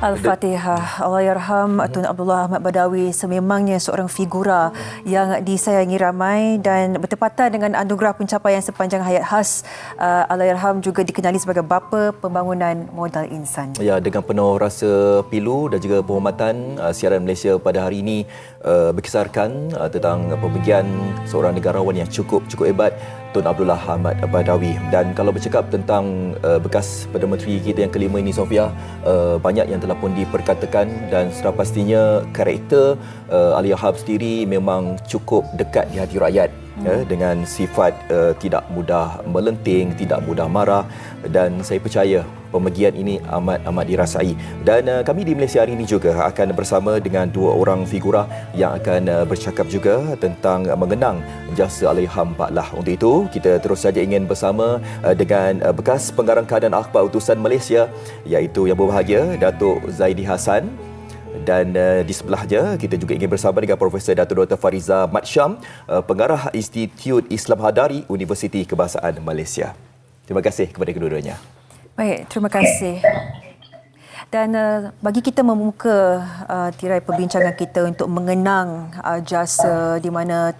Al-Fatihah. Allahyarham Tun Abdullah Ahmad Badawi sememangnya seorang figura yang disayangi ramai dan bertepatan dengan anugerah pencapaian sepanjang hayat khas uh, Allahyarham juga dikenali sebagai bapa pembangunan modal insan. Ya, dengan penuh rasa pilu dan juga penghormatan uh, siaran Malaysia pada hari ini uh, berkisarkan uh, tentang pembagian seorang negarawan yang cukup cukup hebat Tun Abdullah Ahmad Badawi dan kalau bercakap tentang uh, bekas Perdana Menteri kita yang kelima ini Sofia uh, banyak yang telah pun diperkatakan dan sudah pastinya karakter uh, Ali Ahab sendiri memang cukup dekat di hati rakyat. Ya, dengan sifat uh, tidak mudah melenting, tidak mudah marah dan saya percaya pemergian ini amat amat dirasai. Dan uh, kami di Malaysia hari ini juga akan bersama dengan dua orang figura yang akan uh, bercakap juga tentang uh, mengenang jasa Alaiham Pak Lah. Untuk itu kita terus saja ingin bersama uh, dengan uh, bekas pengarang keadaan akhbar utusan Malaysia iaitu yang berbahagia Datuk Zaidi Hassan dan uh, di sebelahnya kita juga ingin bersama dengan Profesor Datuk Dr. Fariza Matsyam uh, pengarah Institut Islam Hadari Universiti Kebahasaan Malaysia. Terima kasih kepada kedua-duanya. Baik, terima kasih. Dan uh, bagi kita membuka uh, tirai perbincangan kita untuk mengenang uh, jasa di mana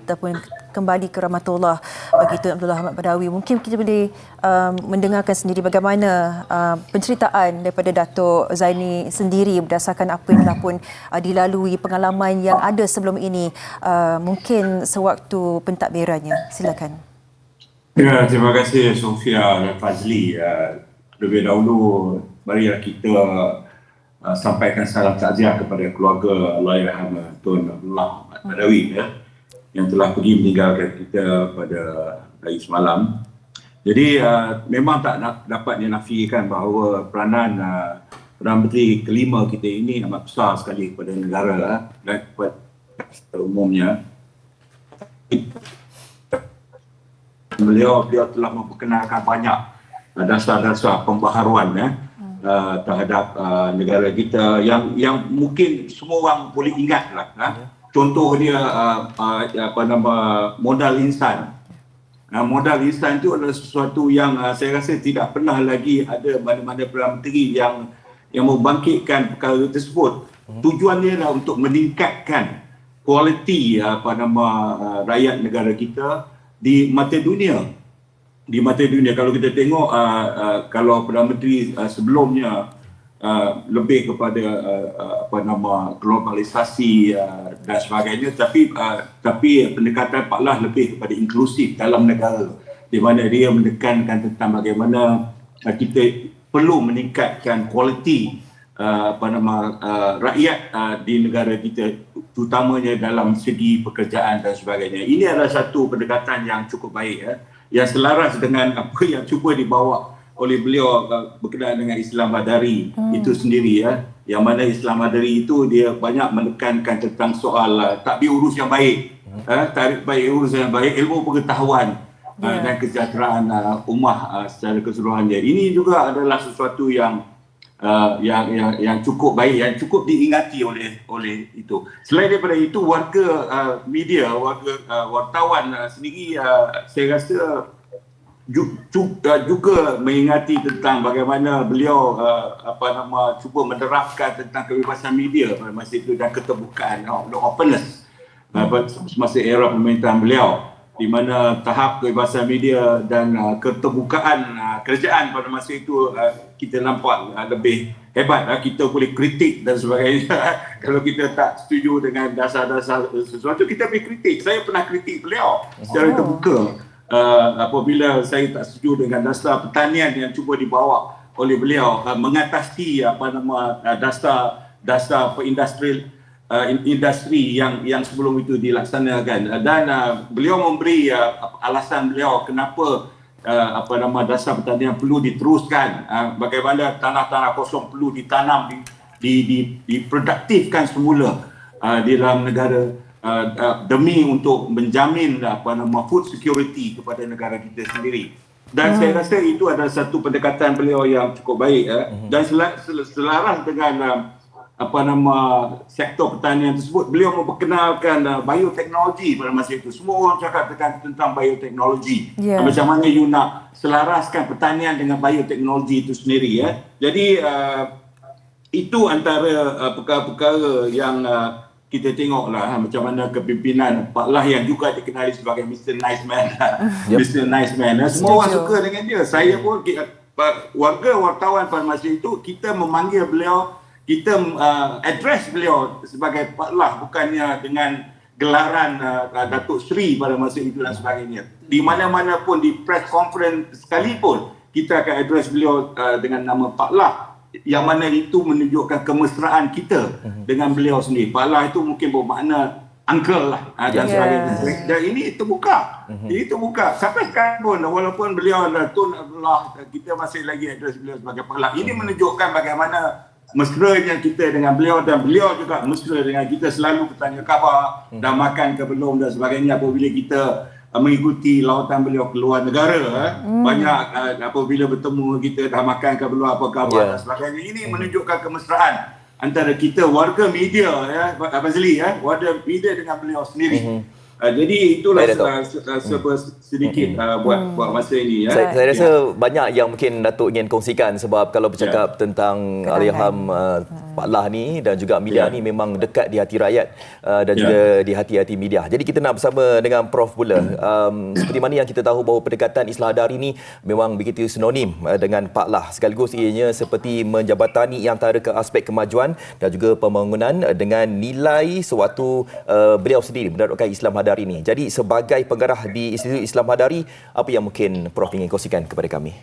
kembali ke rahmatullah bagi Tuan Abdullah Ahmad Badawi, mungkin kita boleh uh, mendengarkan sendiri bagaimana uh, penceritaan daripada Datuk Zaini sendiri berdasarkan apa yang telah pun uh, dilalui pengalaman yang ada sebelum ini uh, mungkin sewaktu pentadbirannya. Silakan. Ya, terima kasih Sofia dan Fazli. Uh, lebih dahulu marilah kita uh, sampaikan salam takziah kepada keluarga Allahyarham Tun Abdullah Ahmad Badawi ya, yang telah pergi meninggalkan kita pada hari semalam. Jadi uh, memang tak dapat dinafikan bahawa peranan uh, Perdana Menteri kelima kita ini amat besar sekali kepada negara uh, dan kepada umumnya. Beliau, beliau telah memperkenalkan banyak dasar-dasar pembaharuan ya uh, terhadap uh, negara kita yang yang mungkin semua orang boleh ingat lah. Uh. Contoh dia uh, uh, apa nama modal insan. Uh, modal insan itu adalah sesuatu yang uh, saya rasa tidak pernah lagi ada mana-mana Perdana Menteri yang yang membangkitkan perkara tersebut. Hmm. Tujuannya adalah untuk meningkatkan kualiti apa nama uh, rakyat negara kita di mata dunia di mata dunia kalau kita tengok uh, uh, kalau perdana menteri uh, sebelumnya uh, lebih kepada uh, uh, apa nama globalisasi uh, dan sebagainya. Tapi uh, tapi pendekatan Pak Lah lebih kepada inklusif dalam negara. Di mana dia menekankan tentang bagaimana uh, kita perlu meningkatkan kualiti uh, apa nama uh, rakyat uh, di negara kita terutamanya dalam segi pekerjaan dan sebagainya. Ini adalah satu pendekatan yang cukup baik ya. Yang selaras dengan apa yang cuba dibawa oleh beliau berkenaan dengan Islam Badari hmm. itu sendiri ya yang mana Islam Badari itu dia banyak menekankan tentang soal uh, takbir urus yang baik hmm. uh, tarikh baik urus yang baik ilmu pengetahuan yeah. uh, dan kesejahteraan uh, ummah uh, secara keseluruhannya ini juga adalah sesuatu yang uh, yang yang yang cukup baik yang cukup diingati oleh oleh itu. Selain daripada itu warga uh, media warga uh, wartawan uh, sendiri uh, saya rasa juga, uh, juga mengingati tentang bagaimana beliau uh, apa nama cuba menerapkan tentang kebebasan media pada masa itu dan keterbukaan the openness uh, semasa era pemerintahan beliau di mana tahap kebebasan media dan uh, keterbukaan uh, kerajaan pada masa itu uh, kita nampak uh, lebih hebat uh, kita boleh kritik dan sebagainya. Kalau kita tak setuju dengan dasar-dasar sesuatu kita boleh kritik. Saya pernah kritik beliau secara oh. terbuka uh, apabila saya tak setuju dengan dasar pertanian yang cuba dibawa oleh beliau uh, mengatasi apa nama uh, dasar dasar perindustrial uh, industri yang yang sebelum itu dilaksanakan. Dan uh, beliau memberi uh, alasan beliau kenapa uh, apa nama dasar pertanian perlu diteruskan. Uh, bagaimana tanah-tanah kosong perlu ditanam di di, di diproduktifkan semula uh, di dalam negara uh, uh, demi untuk menjamin apa nama food security kepada negara kita sendiri. Dan hmm. saya rasa itu adalah satu pendekatan beliau yang cukup baik uh, dan selaras dengan uh, apa nama sektor pertanian tersebut beliau memperkenalkan uh, bioteknologi pada masa itu. Semua orang cakap tentang, tentang bioteknologi. Yeah. macam mana you nak selaraskan pertanian dengan bioteknologi itu sendiri ya jadi uh, itu antara uh, perkara-perkara yang uh, kita tengoklah uh, macam mana kepimpinan Pak Lah yang juga dikenali sebagai Mr. Nice Man. Yep. Mr. Nice Man. Uh, semua orang suka dengan dia. Saya pun uh, warga wartawan pada masa itu kita memanggil beliau kita uh, address beliau sebagai Pak Lah bukannya dengan gelaran uh, Datuk Seri pada masa itu dan sebagainya. Di mana-mana pun di press conference sekalipun kita akan address beliau uh, dengan nama Pak Lah yang mana itu menunjukkan kemesraan kita dengan beliau sendiri. Pak Lah itu mungkin bermakna uncle lah uh, dan Yeah. sebagainya. Dan ini terbuka. Ini terbuka. Sampai sekarang pun walaupun beliau adalah Tun Abdullah kita masih lagi address beliau sebagai Pak Lah. Ini menunjukkan bagaimana mesranya kita dengan beliau dan beliau juga mesra dengan kita selalu bertanya khabar dah makan ke belum dan sebagainya apabila kita uh, mengikuti lautan beliau ke luar negara eh. banyak uh, apabila bertemu kita dah makan ke belum apa khabar Ya. dan sebagainya. Ini menunjukkan kemesraan antara kita warga media ya Abang ya warga media dengan beliau sendiri Uh, jadi itulah se- uh, se- sedikit uh, buat buat masa ini ya. Saya, saya Ya. rasa banyak yang mungkin Datuk ingin kongsikan sebab kalau bercakap tentang Kenangan. Alayham uh, Pak Lah ni dan juga Milia Ya. ni memang dekat di hati rakyat uh, dan Ya. juga di hati-hati media. Jadi kita nak bersama dengan Prof pula. Um, seperti mana yang kita tahu bahawa pendekatan Islah Hadari ni memang begitu sinonim uh, dengan Pak Lah. Sekaligus ianya seperti menjabatani antara ke aspek kemajuan dan juga pembangunan uh, dengan nilai sewaktu uh, beliau sendiri menerapkan Islam Hadari ni. Jadi sebagai pengarah di Institut Islam Hadari, apa yang mungkin Prof ingin kongsikan kepada kami?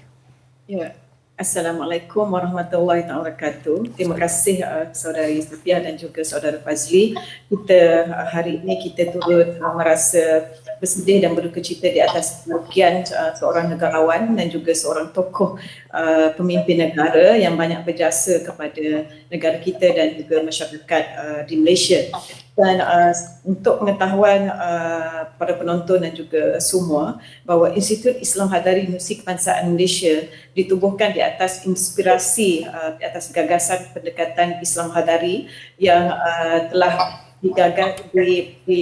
Ya. Assalamualaikum warahmatullahi wabarakatuh. Terima kasih uh, saudari Sofia dan juga saudara Fazli. Kita uh, hari ini kita turut uh, merasa bersedih dan berduka cita di atas kepergian uh, seorang negarawan dan juga seorang tokoh uh, pemimpin negara yang banyak berjasa kepada negara kita dan juga masyarakat uh, di Malaysia. Dan uh, untuk pengetahuan uh, para penonton dan juga semua bahawa Institut Islam Hadari Muzik Kebangsaan Malaysia ditubuhkan di atas inspirasi uh, di atas gagasan pendekatan Islam Hadari yang uh, telah digagas di, di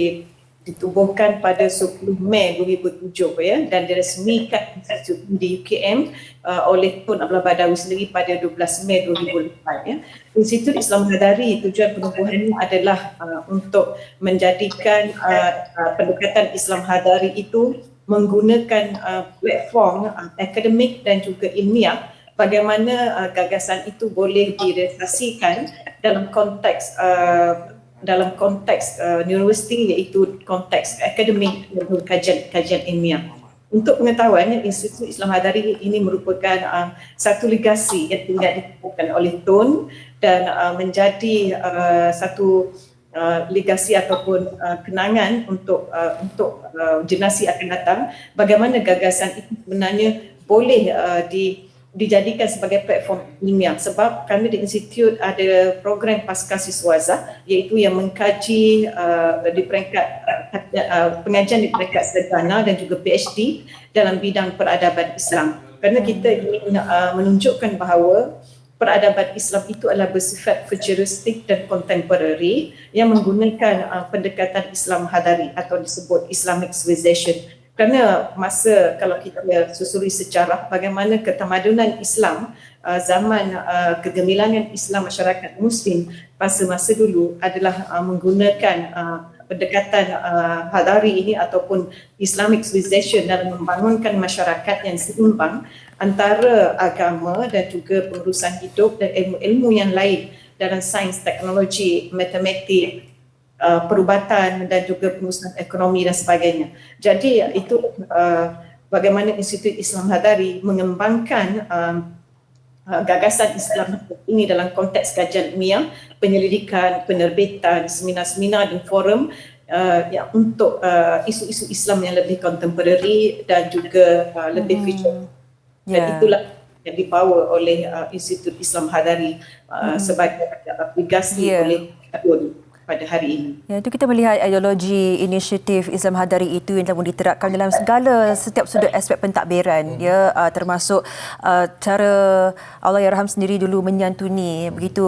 ditubuhkan pada 10 Mei 2007 ya dan diresmikan di UKM uh, oleh Tun Abdullah Badawi sendiri pada 12 Mei 2004 ya. Institut Islam Hadari tujuan penubuhannya adalah uh, untuk menjadikan uh, uh, pendekatan Islam Hadari itu menggunakan uh, platform uh, akademik dan juga ilmiah bagaimana uh, gagasan itu boleh direalisasikan dalam konteks uh, dalam konteks uh, universiti iaitu konteks akademik dan kajian kajian ilmiah. Untuk pengetahuan, Institut Islam Hadari ini merupakan uh, satu legasi yang tinggal ditemukan oleh Tun dan uh, menjadi uh, satu uh, legasi ataupun uh, kenangan untuk uh, untuk uh, generasi akan datang bagaimana gagasan itu sebenarnya boleh uh, di dijadikan sebagai platform ilmiah. Sebab kami di institut ada program pasca siswaza iaitu yang mengkaji uh, di peringkat uh, pengajian di peringkat sarjana dan juga PhD dalam bidang peradaban Islam. Kerana kita ingin uh, menunjukkan bahawa peradaban Islam itu adalah bersifat futuristik dan contemporary yang menggunakan uh, pendekatan Islam hadari atau disebut Islamic civilization kerana masa kalau kita susuri sejarah bagaimana ketamadunan Islam uh, zaman uh, kegemilangan Islam masyarakat muslim pada masa dulu adalah uh, menggunakan uh, pendekatan uh, hadari ini ataupun Islamic civilization dalam membangunkan masyarakat yang seimbang antara agama dan juga pengurusan hidup dan ilmu-ilmu yang lain dalam sains, teknologi, matematik, uh, perubatan dan juga pengurusan ekonomi dan sebagainya. Jadi itu uh, bagaimana Institut Islam Hadari mengembangkan um, uh, gagasan Islam ini dalam konteks kajian ilmiah, penyelidikan, penerbitan, seminar-seminar dan forum uh, ya, untuk uh, isu-isu Islam yang lebih contemporary dan juga uh, lebih Hmm. future. Dan Ya. itulah yang dibawa oleh uh, Institut Islam Hadari uh, sebagai aplikasi Ya. oleh. Pada hari ini. Ya, itu kita melihat ideologi inisiatif Islam Hadari itu yang telah diterapkan dalam segala setiap sudut aspek pentadbiran ya uh, termasuk uh, cara Allah Yarham sendiri dulu menyantuni begitu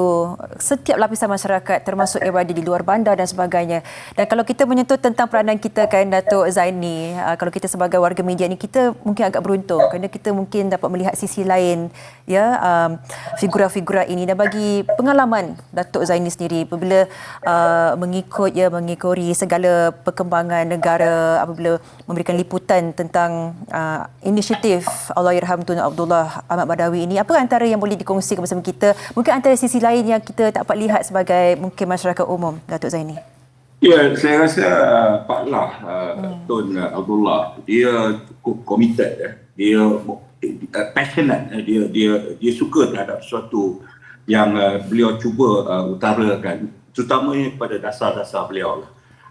setiap lapisan masyarakat termasuk yang berada di luar bandar dan sebagainya. Dan kalau kita menyentuh tentang peranan kita kan Datuk Zaini, uh, kalau kita sebagai warga media ni kita mungkin agak beruntung kerana kita mungkin dapat melihat sisi lain ya um, figura-figura ini dan bagi pengalaman Datuk Zaini sendiri apabila uh, mengikut ya mengikori segala perkembangan negara apabila memberikan liputan tentang uh, inisiatif Allahyarham Tun Abdullah Ahmad Badawi ini apa antara yang boleh dikongsikan bersama kita mungkin antara sisi lain yang kita tak dapat lihat sebagai mungkin masyarakat umum Datuk Zaini Ya, saya rasa uh, Pak Lah, uh, hmm. Tun uh, Abdullah, dia cukup committed. Ya. Dia uh, passionate. Ya. Dia dia dia suka terhadap sesuatu yang uh, beliau cuba uh, utarakan, terutamanya pada dasar-dasar beliau.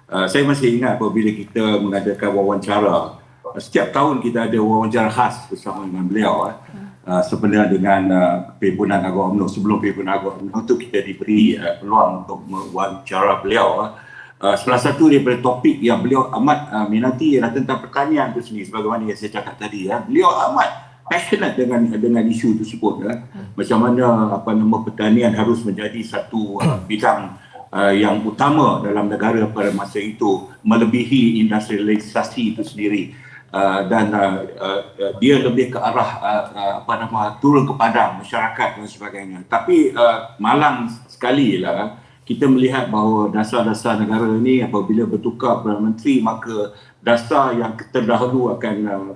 Uh, saya masih ingat apabila kita mengadakan wawancara, uh, setiap tahun kita ada wawancara khas bersama dengan beliau. Uh, uh, sebenarnya dengan uh, Perhimpunan Agama UMNO, sebelum Perhimpunan Agama UMNO itu kita diberi uh, peluang untuk mewawancara beliau. Uh, Uh, salah satu daripada topik yang beliau amat uh, minati ialah tentang pertanian itu sendiri sebagaimana yang saya cakap tadi ya. Beliau amat passionate dengan dengan isu tersebut. Hmm. Macam mana apa nama pertanian harus menjadi satu uh, bidang uh, yang utama dalam negara pada masa itu melebihi industrialisasi itu sendiri. Uh, dan uh, uh, dia lebih ke arah uh, uh, apa nama turun ke padang masyarakat dan sebagainya. Tapi uh, malang sekali lah kita melihat bahawa dasar-dasar negara ini apabila bertukar Perdana Menteri maka dasar yang terdahulu akan uh,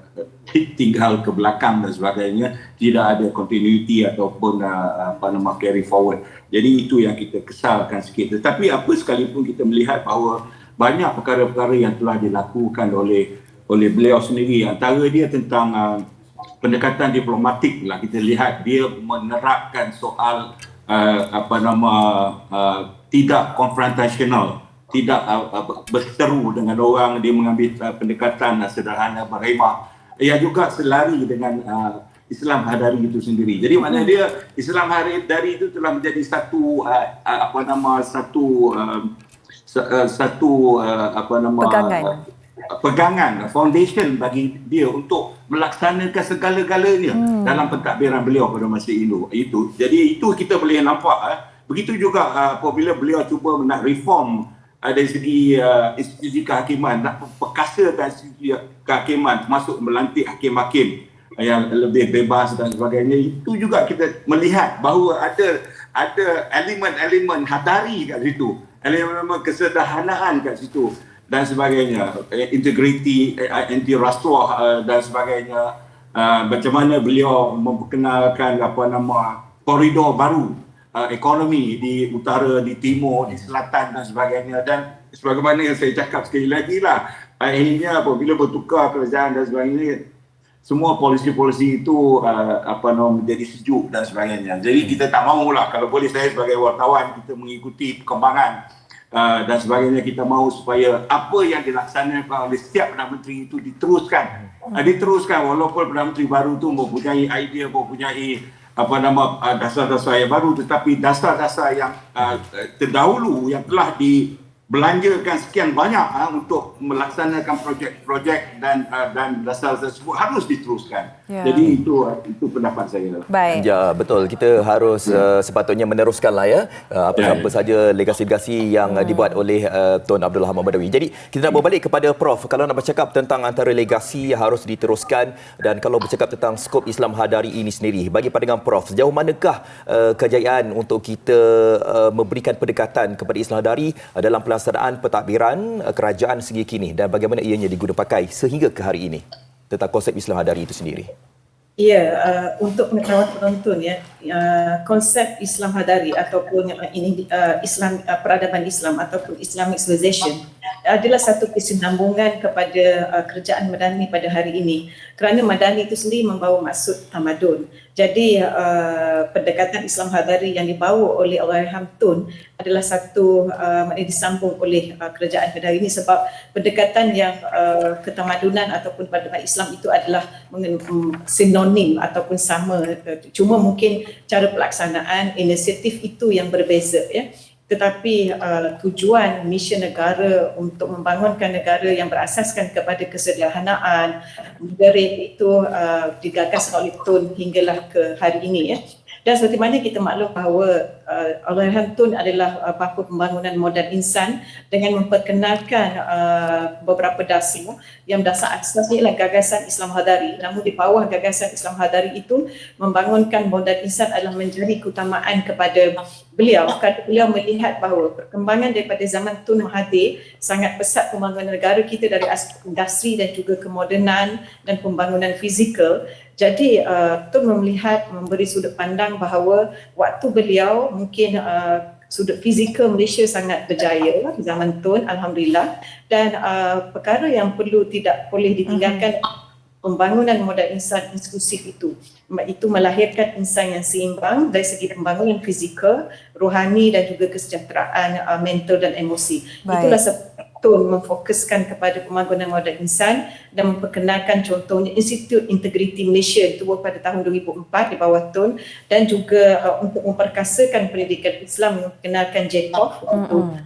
tinggal ke belakang dan sebagainya tidak ada continuity ataupun uh, apa nama carry forward. Jadi itu yang kita kesalkan sikit. Tetapi apa sekalipun kita melihat bahawa banyak perkara-perkara yang telah dilakukan oleh oleh beliau sendiri antara dia tentang uh, pendekatan diplomatik lah kita lihat dia menerapkan soal uh, apa nama uh, tidak konfrontasional, tidak uh, berseteru dengan orang, dia mengambil uh, pendekatan uh, sederhana berhemah. Ia juga selari dengan uh, Islam Hadari itu sendiri. Jadi maknanya dia Islam Hadari itu telah menjadi satu uh, uh, apa nama satu uh, satu uh, apa nama pegangan. Uh, pegangan foundation bagi dia untuk melaksanakan segala-galanya hmm. dalam pentadbiran beliau pada masa itu itu jadi itu kita boleh nampak eh, Begitu juga uh, apabila beliau cuba nak reform uh, dari segi uh, institusi kehakiman, nak perkasakan institusi kehakiman termasuk melantik hakim-hakim yang lebih bebas dan sebagainya. Itu juga kita melihat bahawa ada ada elemen-elemen hadari kat situ. Elemen-elemen kesederhanaan kat situ dan sebagainya. Integriti, anti rasuah dan sebagainya. Uh, macam mana beliau memperkenalkan apa nama koridor baru uh, ekonomi di utara, di timur, di selatan dan sebagainya dan sebagaimana yang saya cakap sekali lagi lah akhirnya apabila bertukar kerajaan dan sebagainya semua polisi-polisi itu uh, apa nama menjadi sejuk dan sebagainya. Jadi kita tak mahulah kalau boleh saya sebagai wartawan kita mengikuti perkembangan uh, dan sebagainya kita mahu supaya apa yang dilaksanakan oleh setiap Perdana Menteri itu diteruskan. Uh, diteruskan walaupun Perdana Menteri baru itu mempunyai idea, mempunyai apa nama uh, dasar-dasar yang baru tetapi dasar-dasar yang uh, terdahulu yang telah di belanjakan sekian banyak uh, untuk melaksanakan projek-projek dan dan dasar tersebut harus diteruskan. Ya. Jadi itu itu pendapat saya. Baik. Ya betul kita harus uh, sepatutnya meneruskan lah ya uh, apa-apa ya. saja legasi-legasi yang hmm. dibuat oleh uh, Tuan Abdul Hamid Badawi. Jadi kita nak berbalik kepada Prof kalau nak bercakap tentang antara legasi yang harus diteruskan dan kalau bercakap tentang skop Islam Hadari ini sendiri bagi pandangan Prof sejauh manakah uh, kejayaan untuk kita uh, memberikan pendekatan kepada Islam Hadari uh, dalam pelaksanaan pentadbiran eh, kerajaan segi kini dan bagaimana ianya digunakan pakai sehingga ke hari ini tentang konsep Islam Hadari itu sendiri. Ya, uh, untuk pengetahuan penonton ya, uh, konsep Islam Hadari ataupun uh, ini uh, Islam uh, peradaban Islam ataupun Islamic civilization adalah satu kesinambungan kepada uh, kerajaan Madani pada hari ini. Kerana Madani itu sendiri membawa maksud tamadun. Jadi uh, pendekatan Islam Hadari yang dibawa oleh Allahyarham Tun adalah satu uh, disambung oleh uh, kerajaan pada hari ini sebab pendekatan yang uh, ketamadunan ataupun peradaban Islam itu adalah um, sinonim ataupun sama uh, cuma mungkin cara pelaksanaan inisiatif itu yang berbeza ya tetapi uh, tujuan misi negara untuk membangunkan negara yang berasaskan kepada kesederhanaan moderate itu uh, digagas oleh Tun hinggalah ke hari ini ya. Dan seperti mana kita maklum bahawa uh, Allahyarham Tun adalah uh, bapa pembangunan moden insan dengan memperkenalkan uh, beberapa dasar yang dasar asasnya ialah gagasan Islam Hadari. Namun di bawah gagasan Islam Hadari itu membangunkan moden insan adalah menjadi keutamaan kepada beliau kerana beliau melihat bahawa perkembangan daripada zaman Tun Mahathir sangat pesat pembangunan negara kita dari aspek industri dan juga kemodenan dan pembangunan fizikal. Jadi uh, Tun melihat memberi sudut pandang bahawa waktu beliau mungkin uh, sudut fizikal Malaysia sangat berjaya zaman Tun Alhamdulillah. Dan uh, perkara yang perlu tidak boleh ditinggalkan pembangunan modal insan inklusif itu. Itu melahirkan insan yang seimbang dari segi pembangunan fizikal, rohani dan juga kesejahteraan uh, mental dan emosi. Baik. Itulah sebab Tun memfokuskan kepada pembangunan modal insan dan memperkenalkan contohnya Institut Integriti Malaysia itu pada tahun 2004 di bawah Tun dan juga uh, untuk memperkasakan pendidikan Islam memperkenalkan JECOF untuk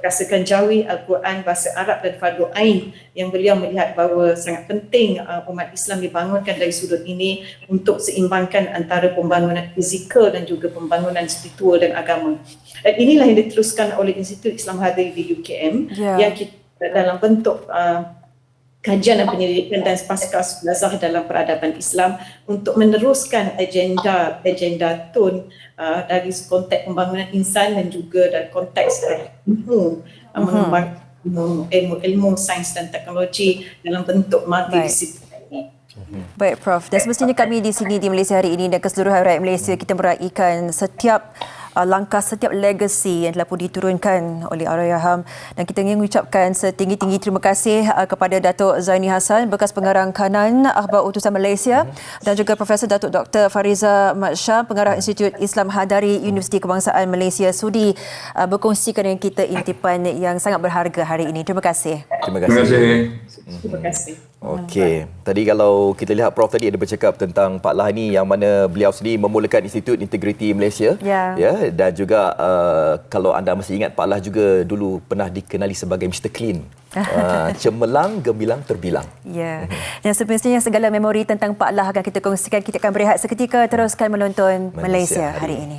memperkasakan Jawi, Al-Quran, Bahasa Arab dan Fardu Ain yang beliau melihat bahawa sangat penting uh, umat Islam dibangunkan dari sudut ini untuk seimbangkan antara pembangunan fizikal dan juga pembangunan spiritual dan agama. Dan inilah yang diteruskan oleh Institut Islam Hadir di UKM Ya. yang kita dalam bentuk uh, kajian dan penyelidikan dan pasca belajar dalam peradaban Islam untuk meneruskan agenda agenda TUN uh, dari konteks pembangunan insan dan juga dari konteks ilmu uh, mengembang ilmu, ilmu, ilmu sains dan teknologi dalam bentuk multidisiplin. Baik Prof. Dan semestinya kami di sini di Malaysia hari ini dan keseluruhan rakyat Malaysia kita meraihkan setiap uh, langkah setiap legacy yang telah pun diturunkan oleh Allahyarham dan kita ingin mengucapkan setinggi-tinggi terima kasih uh, kepada Datuk Zaini Hassan bekas pengarang kanan Akhbar Utusan Malaysia dan juga Profesor Datuk Dr Fariza Mat Syah pengarah Institut Islam Hadari Universiti Kebangsaan Malaysia sudi uh, berkongsikan dengan kita intipan yang sangat berharga hari ini. Terima kasih. Terima Terima kasih. Terima kasih. Okey, tadi kalau kita lihat Prof tadi ada bercakap tentang Pak Lah ni yang mana beliau sendiri memulakan Institut Integriti Malaysia. Ya. ya dan juga uh, kalau anda masih ingat Pak Lah juga dulu pernah dikenali sebagai Mr Clean. Uh, cemerlang, gemilang, terbilang. Ya. Dan semestinya segala memori tentang Pak Lah akan kita kongsikan. Kita akan berehat seketika teruskan menonton Malaysia Malaysia hari hari ini.